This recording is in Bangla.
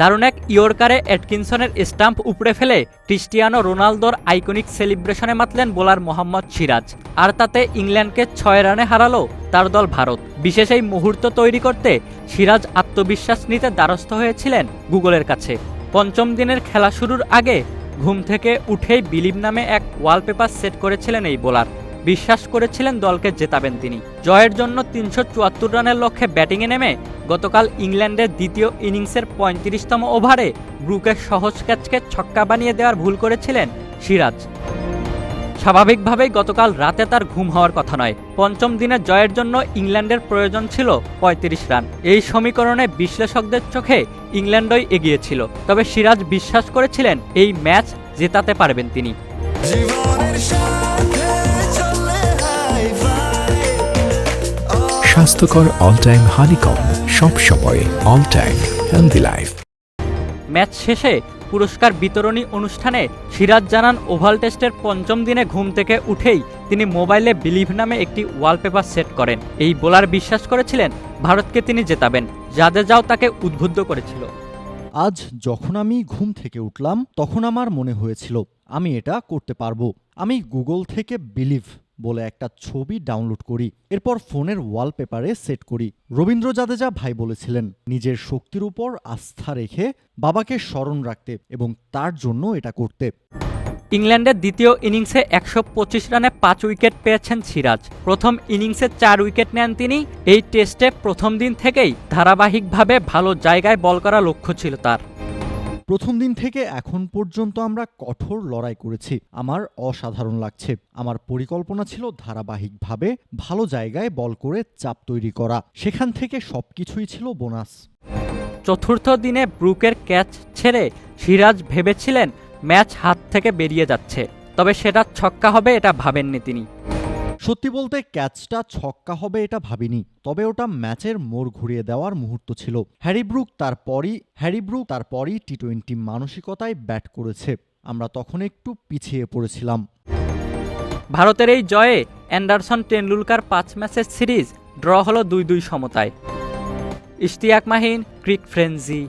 দারুণ এক ইয়র্কারে অ্যাটকিনসনের স্টাম্প উপড়ে ফেলে ক্রিস্টিয়ানো রোনালদোর আইকনিক সেলিব্রেশনে মাতলেন বোলার মোহাম্মদ সিরাজ। আর তাতে ইংল্যান্ডকে ছয় রানে হারালো তার দল ভারত। বিশেষ এই মুহূর্ত তৈরি করতে সিরাজ আত্মবিশ্বাস নিতে দ্বারস্থ হয়েছিলেন গুগলের কাছে। পঞ্চম দিনের খেলা শুরুর আগে ঘুম থেকে উঠেই বিলিভ নামে এক ওয়ালপেপার সেট করেছিলেন এই বোলার। বিশ্বাস করেছিলেন দলকে জেতাবেন তিনি। জয়ের জন্য তিনশো চুয়াত্তর রানের লক্ষ্যে ব্যাটিংয়ে নেমে গতকাল ইংল্যান্ডের দ্বিতীয় ইনিংসের পঁয়ত্রিশতম ওভারে ব্রুকের সহজ ক্যাচকে ছক্কা বানিয়ে দেওয়ার ভুল করেছিলেন সিরাজ। স্বাভাবিকভাবেই গতকাল রাতে তার ঘুম হওয়ার কথা নয়। পঞ্চম দিনের জয়ের জন্য ইংল্যান্ডের প্রয়োজন ছিল ৩৫ রান। এই সমীকরণে বিশ্লেষকদের চোখে ইংল্যান্ডই এগিয়েছিল। তবে সিরাজ বিশ্বাস করেছিলেন এই ম্যাচ জেতাতে পারবেন তিনি। স্বাস্থ্যকর অল টাইম হানিকম সব সময় all time healthy life match শেষে পুরস্কার বিতরণী অনুষ্ঠানে সিরাজ জানান ওভাল টেস্টের পঞ্চম দিনে ঘুম থেকে উঠেই তিনি মোবাইলে বিলিভ নামে একটি ওয়ালপেপার সেট করেন। এই বোলার বিশ্বাস করেছিলেন ভারতকে তিনি জেতাবেন। জাদেজাও তাকে উদ্বুদ্ধ করেছিল। আজ যখন আমি ঘুম থেকে উঠলাম তখন আমার মনে হয়েছিল আমি এটা করতে পারব। আমি গুগল থেকে বিলিভ। বলে একটা ছবি ডাউনলোড করি। এরপর ফোনের ওয়ালপেপারে সেট করি। রবীন্দ্র জাদেজা ভাই বলেছিলেন, নিজের শক্তির উপর আস্থা রেখে বাবাকে স্মরণ রাখতে এবং তার জন্য এটা করতে। ইংল্যান্ডের দ্বিতীয় ইনিংসে একশো পঁচিশ রানে পাঁচ উইকেট পেয়েছেন সিরাজ। প্রথম ইনিংসে চার উইকেট নেন তিনি। এই টেস্টে প্রথম দিন থেকেই ধারাবাহিকভাবে ভালো জায়গায় বল করা লক্ষ্য ছিল তার। প্রথম দিন থেকে এখন পর্যন্ত আমরা কঠোর লড়াই করেছি। আমার অসাধারণ লাগছে। আমার পরিকল্পনা ছিল ধারাবাহিকভাবে ভালো জায়গায় বল করে চাপ তৈরি করা। সেখান থেকে সবকিছুই ছিল বোনাস। চতুর্থ দিনে ব্রুকের ক্যাচ ছেড়ে সিরাজ ভেবেছিলেন ম্যাচ হাত থেকে বেরিয়ে যাচ্ছে। তবে সেটা ছক্কা হবে এটা ভাবেননি তিনি। সত্যি বলতে ক্যাচটা ছক্কা হবে এটা ভাবিনি, তবে ওটা ম্যাচের মোড় ঘুরিয়ে দেওয়ার মুহূর্ত ছিল। হ্যারি ব্রুক তারপরই, হ্যারি ব্রুক তারপরই টি টোয়েন্টি মানসিকতায় ব্যাট করেছে। আমরা তখন একটু পিছিয়ে পড়েছিলাম। ভারতের এই জয়ে অ্যান্ডারসন টেন্ডুলকার পাঁচ ম্যাচের সিরিজ ড্র হলো দুই দুই সমতায়। ইশতিয়াক মাহিন, ক্রিক ফ্রেন্সি